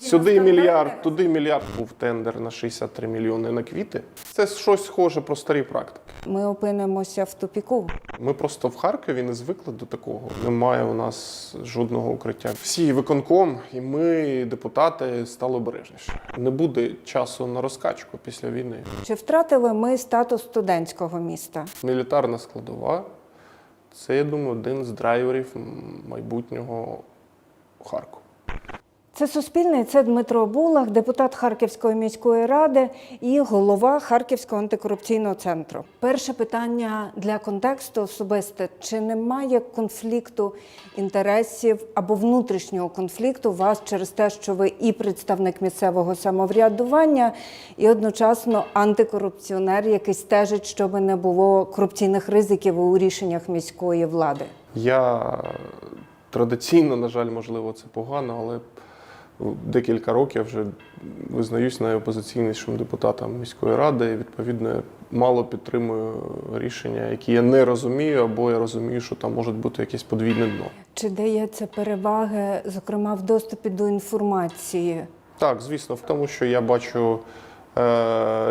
Сюди мільярд, туди мільярд був тендер на 63 мільйони на квіти. Це щось схоже про старі практики. Ми опинимося в тупіку. Ми просто в Харкові не звикли до такого. Немає у нас жодного укриття. Всі виконком, і ми, депутати, стали обережніше. Не буде часу на розкачку після війни. Чи втратили ми статус студентського міста? Мілітарна складова це, я думаю, один з драйверів майбутнього Харкова. Це Суспільний, це Дмитро Булах, депутат Харківської міської ради і голова Харківського антикорупційного центру. Перше питання для контексту особисте: чи немає конфлікту інтересів або внутрішнього конфлікту у вас через те, що ви і представник місцевого самоврядування, і одночасно антикорупціонер, який стежить, щоб не було корупційних ризиків у рішеннях міської влади? Я традиційно, на жаль, можливо, це погано, але декілька років вже визнаюсь найопозиційнішим депутатом міської ради. І, відповідно, мало підтримую рішення, які я не розумію, або я розумію, що там може бути якесь подвійне дно. Чи дається переваги, зокрема, в доступі до інформації? Так, звісно, в тому, що я бачу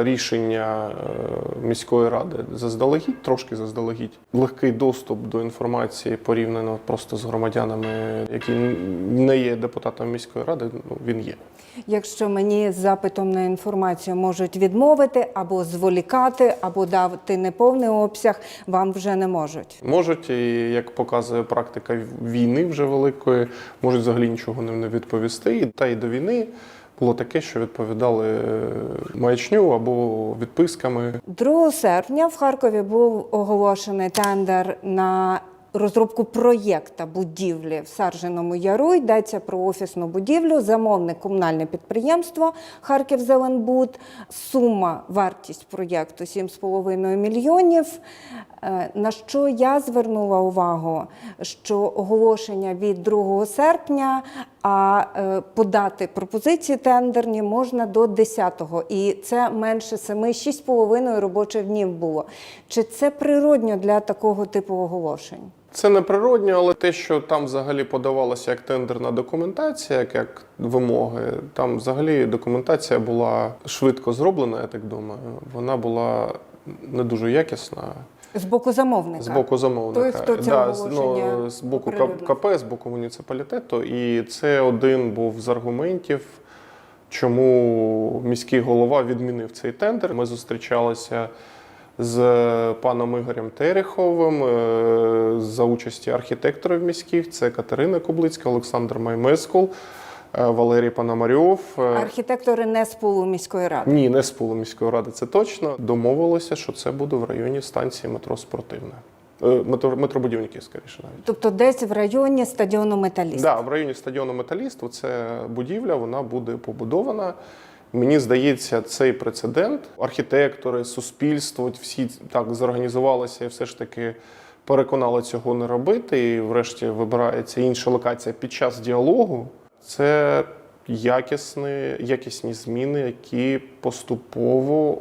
рішення е, міської ради заздалегідь, трошки заздалегідь. Легкий доступ до інформації порівняно просто з громадянами, які не є депутатом міської ради, ну, він є. Якщо мені з запитом на інформацію можуть відмовити або зволікати, або дати неповний обсяг, вам вже не можуть. Можуть, і як показує практика війни вже великої, можуть взагалі нічого не відповісти. Та й до війни було таке, що відповідали е, маячню або відписками. 2 серпня в Харкові був оголошений тендер на розробку проєкта будівлі в Сарженому Яру. Йдеться про офісну будівлю, замовник комунальне підприємство Харків Зеленбуд. Сума вартість проєкту 7,5 мільйонів. Е, На що я звернула увагу, що оголошення від 2 серпня, а е, подати пропозиції тендерні можна до 10-го. І це менше 7-6,5 робочих днів було. Чи це природньо для такого типу оголошень? Це не природньо, але те, що там взагалі подавалося як тендерна документація, як, як вимоги, там взагалі документація була швидко зроблена, я так думаю. Вона була не дуже якісна. З боку замовника. З боку замовника. Той, хто да, з- ну, з боку. КП, з боку муніципалітету. І це один був з аргументів, чому міський голова відмінив цей тендер. Ми зустрічалися з паном Ігорем Тереховим е, за участі архітекторів міських. Це Катерина Кублицька, Олександр Маймескул, Валерій Пономарьов. е, Архітектори не з полу міської ради. ні, не з полу міської ради, це точно. Домовилися, що це буде в районі станції метро Спортивне. Е, Метро, метробудівників, скоріше навіть. Тобто десь в районі стадіону Металіст. Да, в районі стадіону Металіст це будівля, вона буде побудована. Мені здається, цей прецедент. Архітектори, суспільство, всі так зорганізувалися і все ж таки переконали цього не робити. І врешті вибирається інша локація під час діалогу. Це якісні, якісні зміни, які поступово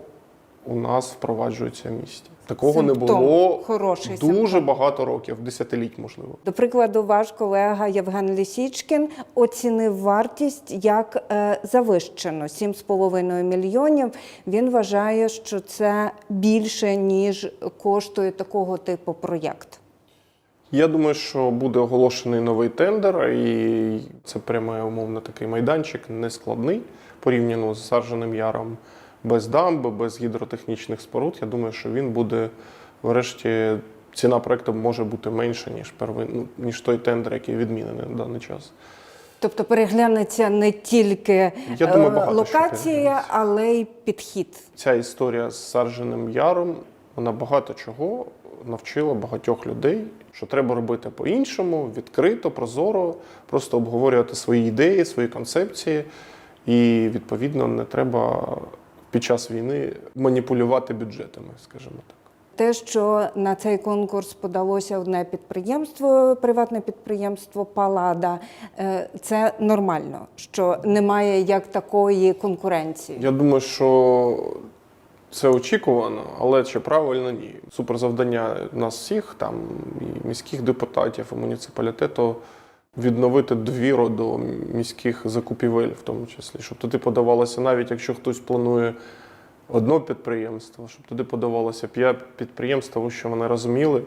у нас впроваджуються в місті. Такого не було Хороший дуже симптом. багато років, десятиліть, можливо. До прикладу, ваш колега Євген Лісічкін оцінив вартість як е, завищено 7,5 мільйонів. Він вважає, що це більше ніж коштує такого типу проєкт. Я думаю, що буде оголошений новий тендер, і це пряме умовно такий майданчик, нескладний порівняно з Сарженим Яром без дамби, без гідротехнічних споруд. Я думаю, що він буде врешті. Ціна проекту може бути менша, ніж первин, ну, ніж той тендер, який відмінений на даний час. Тобто переглянеться не тільки Я думаю, е, локація, але й підхід. Ця історія з Сарженим Яром вона багато чого навчила багатьох людей, що треба робити по-іншому, відкрито, прозоро, просто обговорювати свої ідеї, свої концепції. І відповідно не треба під час війни маніпулювати бюджетами, скажімо так. Те, що на цей конкурс подалося одне підприємство, приватне підприємство Палада, е, це нормально, що немає як такої конкуренції. Я думаю, що це очікувано, але чи правильно ні. Суперзавдання нас всіх, там і міських депутатів, і муніципалітету відновити довіру до міських закупівель, в тому числі, щоб туди подавалося, навіть якщо хтось планує одно підприємство, щоб туди подавалося п'ять підприємств, тому що вони розуміли,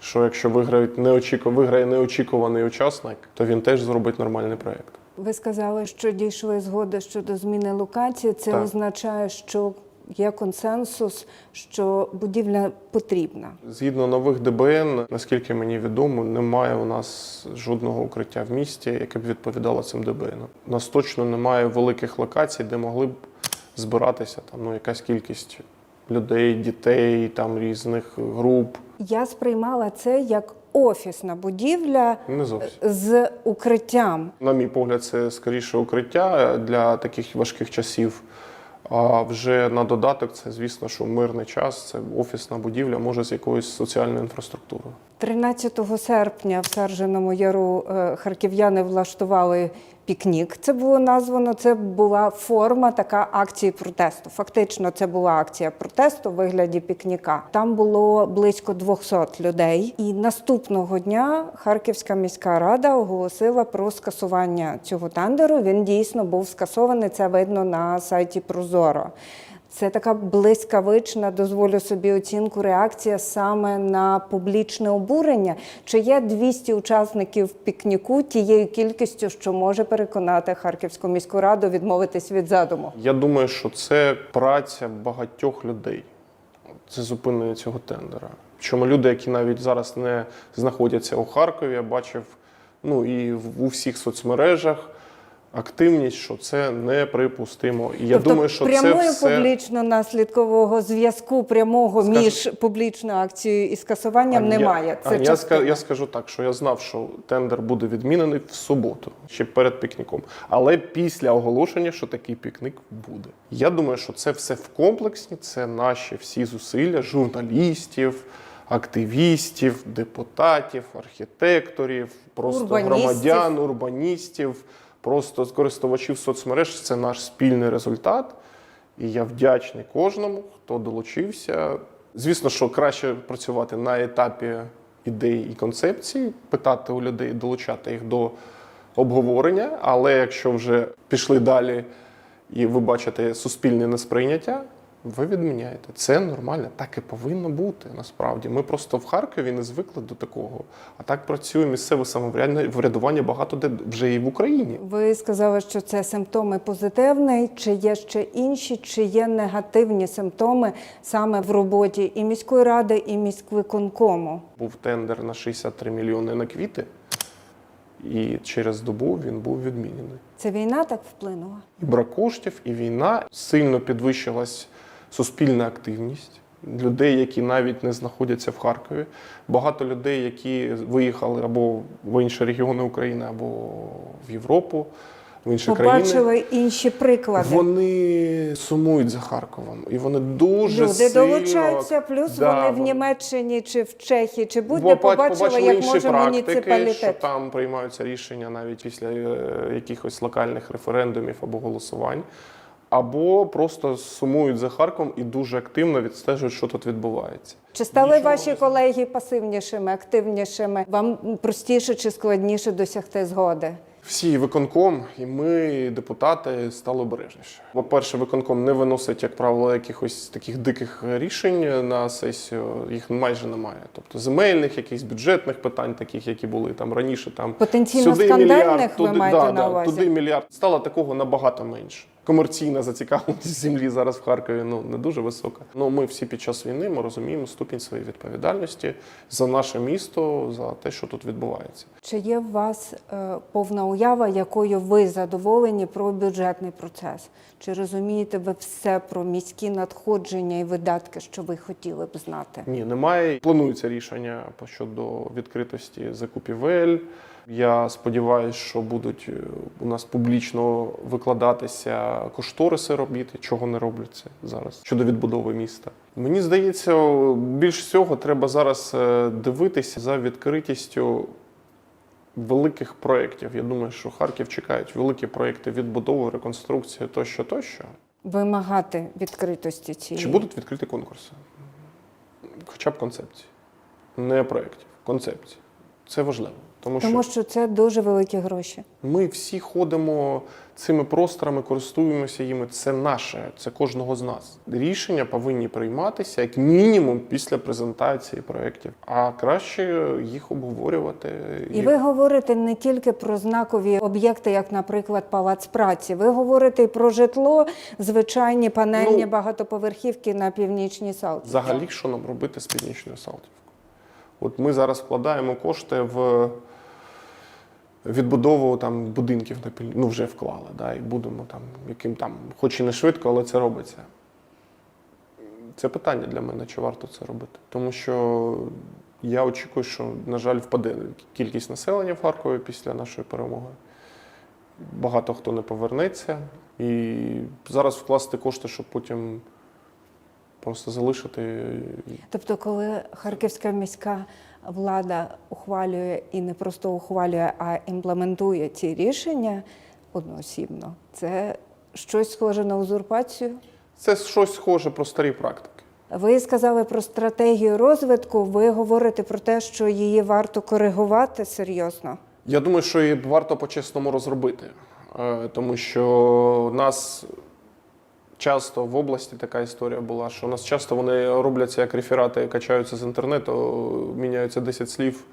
що якщо виграють неочіку, виграє неочікуваний учасник, то він теж зробить нормальний проєкт. Ви сказали, що дійшли згоди щодо зміни локації. Це Так. означає, що є консенсус, що будівля потрібна. Згідно нових ДБН, наскільки мені відомо, немає у нас жодного укриття в місті, яке б відповідало цим ДБН. У нас точно немає великих локацій, де могли б збиратися там ну, якась кількість людей, дітей, там різних груп. Я сприймала це як офісна будівля Не зовсім. з укриттям. На мій погляд, це скоріше укриття для таких важких часів. А вже на додаток, це звісно, що мирний час, це офісна будівля, може з якоюсь соціальною інфраструктурою. 13 серпня в Сарженому Яру е, харків'яни влаштували пікнік. Це було названо. Це була форма така акції протесту. Фактично, це була акція протесту в вигляді пікніка. Там було близько 200 людей. І наступного дня Харківська міська рада оголосила про скасування цього тендеру. Він дійсно був скасований. Це видно на сайті Прозоро. Це така блискавична, дозволю собі оцінку, реакція саме на публічне обурення. Чи є 200 учасників пікніку тією кількістю, що може переконати Харківську міську раду відмовитись від задуму? Я думаю, що це праця багатьох людей. Це зупинення цього тендера. Чому люди, які навіть зараз не знаходяться у Харкові, я бачив ну і в- у всіх соцмережах активність, що це неприпустимо. І я тобто думаю, що прямої це все публічно-наслідкового зв'язку прямого Скажу- між публічною акцією і скасуванням я- немає. Це Ань, я, ска- я скажу так, що я знав, що тендер буде відмінений в суботу, ще перед пікніком. Але після оголошення, що такий пікник буде. Я думаю, що це все в комплексі, це наші всі зусилля журналістів, активістів, депутатів, архітекторів, просто Урбаністів. громадян, урбаністів, просто користувачів соцмереж. Це наш спільний результат. І я вдячний кожному, хто долучився. Звісно, що краще працювати на етапі ідей і концепцій, питати у людей, долучати їх до обговорення. Але якщо вже пішли далі і ви бачите суспільне несприйняття, ви відміняєте. Це нормально, так і повинно бути насправді. Ми просто в Харкові не звикли до такого. А так працює місцеве самоврядування багато де вже і в Україні. Ви сказали, що це симптоми позитивні. Чи є ще інші, чи є негативні симптоми саме в роботі і міської ради, і міськвиконкому? Був тендер на 63 мільйони на квіти, і через добу він був відмінений. Це війна так вплинула? І брак коштів, і війна сильно підвищилась суспільна активність людей, які навіть не знаходяться в Харкові. Багато людей, які виїхали або в інші регіони України, або в Європу, в інші країни. Побачили інші приклади. Вони сумують за Харковом, і вони дуже Люди сильно... долучаються, плюс Да, вони в Німеччині чи в Чехії, чи будь-де побачили, як інші може практики, що там приймаються рішення навіть після е, якихось локальних референдумів або голосувань, або просто сумують за Харковом і дуже активно відстежують, що тут відбувається. Чи стали Нічого ваші не колеги пасивнішими, активнішими? Вам простіше чи складніше досягти згоди? Всі виконком, і ми, депутати, стали обережніше. По-перше, виконком не виносить, як правило, якихось таких диких рішень на сесію. Їх майже немає. Тобто земельних, якихось бюджетних питань, таких, які були там раніше. Там Потенційно сюди скандальних мільярд, ви маєте да, на да, туди мільярд. Стало такого набагато менше. Комерційна зацікавленість землі зараз в Харкові ну не дуже висока. Ну ми всі під час війни ми розуміємо ступінь своєї відповідальності за наше місто, за те, що тут відбувається. Чи є у вас е, повна уява, якою ви задоволені про бюджетний процес? Чи розумієте ви все про міські надходження і видатки, що ви хотіли б знати? Ні, немає. Планується рішення щодо відкритості закупівель. Я сподіваюся, що будуть е, у нас публічно викладатися кошториси робіт, чого не робляться зараз щодо відбудови міста. Мені здається, більш всього треба зараз е, дивитися за відкритістю великих проєктів. Я думаю, що Харків чекають великі проєкти відбудови, реконструкції тощо, тощо. Вимагати відкритості цієї Чи будуть відкриті конкурси? Хоча б концепції. Не проєктів, концепції. Це важливо, тому що Тому що це дуже великі гроші. ми всі ходимо цими просторами, користуємося їми. Це наше, це кожного з нас. Рішення повинні прийматися як мінімум після презентації проєктів, а краще їх обговорювати. І ви говорите не тільки про знакові об'єкти, як, наприклад, палац праці. Ви говорите і про житло, звичайні панельні Ну, багатоповерхівки на північній Салті. Взагалі, що нам робити з північною Салтівкою? От ми зараз вкладаємо кошти в відбудову там, будинків на ну вже вклали, да, і будемо там, яким там, хоч і не швидко, але це робиться. Це питання для мене, чи варто це робити. Тому що я очікую, що, на жаль, впаде кількість населення в Харкові після нашої перемоги. Багато хто не повернеться. І зараз вкласти кошти, щоб потім просто залишити. Тобто, коли харківська міська влада ухвалює і не просто ухвалює, а імплементує ці рішення одноосібно, це щось схоже на узурпацію. Це щось схоже про старі практики. Ви сказали про стратегію розвитку. Ви говорите про те, що її варто коригувати серйозно. Я думаю, що її варто по-чесному розробити, Е, тому що нас часто в області така історія була, що у нас часто вони робляться як реферати, качаються з інтернету, міняються 10 слів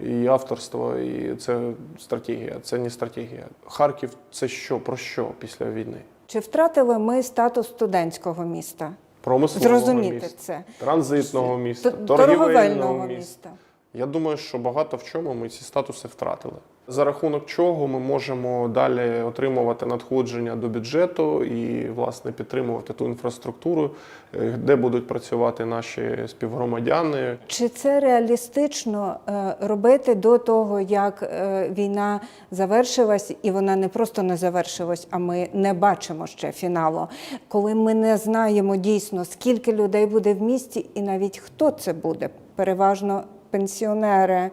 і авторство, і це стратегія. Це не стратегія. Харків це що? Про що після війни? Чи втратили ми статус студентського міста? Промислового Зрозуміти міста, це. транзитного міста, торгівельного торговельного міста. міста. Я думаю, що багато в чому ми ці статуси втратили. За рахунок чого ми можемо далі отримувати надходження до бюджету і власне підтримувати ту інфраструктуру, е, де будуть працювати наші співгромадяни. Чи це реалістично е, робити до того, як е, війна завершилась, і вона не просто не завершилась, а ми не бачимо ще фіналу, коли ми не знаємо дійсно, скільки людей буде в місті, і навіть хто це буде, переважно пенсіонери.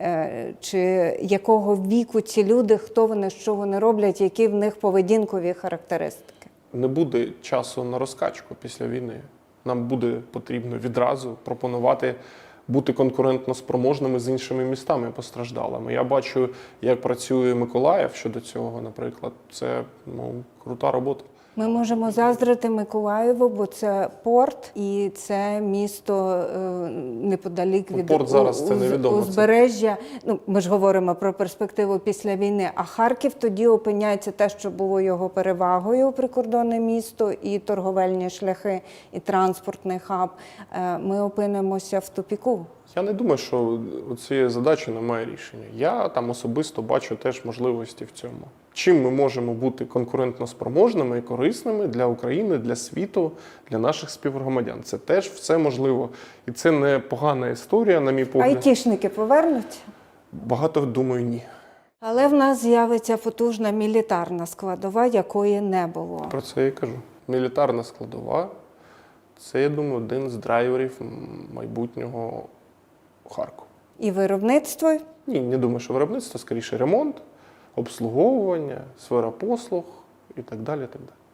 е, Чи якого віку ці люди, хто вони, що вони роблять, які в них поведінкові характеристики? Не буде часу на розкачку після війни. Нам буде потрібно відразу пропонувати бути конкурентно спроможними з іншими містами постраждалими. Я бачу, як працює Миколаїв щодо цього, наприклад. Це ну, крута робота. Ми можемо заздрити Миколаєву, бо це порт, і це місто е, неподалік Ну, від порт зараз це невідомо, узбережжя. Ну ми ж говоримо про перспективу після війни. А Харків тоді опиняється те, що було його перевагою прикордонне місто, і торговельні шляхи, і транспортний хаб. Е, Ми опинимося в тупіку. Я не думаю, що у цієї задачі немає рішення. Я там особисто бачу теж можливості в цьому. Чим ми можемо бути конкурентно спроможними і корисними для України, для світу, для наших співгромадян. Це теж все можливо. І це не погана історія, на мій погляд. Айтішники повернуться. Багато думаю, ні. Але в нас з'явиться потужна мілітарна складова, якої не було. Про це я і кажу. Мілітарна складова це, я думаю, один з драйверів майбутнього Харкова. І виробництво, Ні, не думаю, що виробництво, скоріше ремонт, обслуговування, сфера послуг і так далі. Так далі.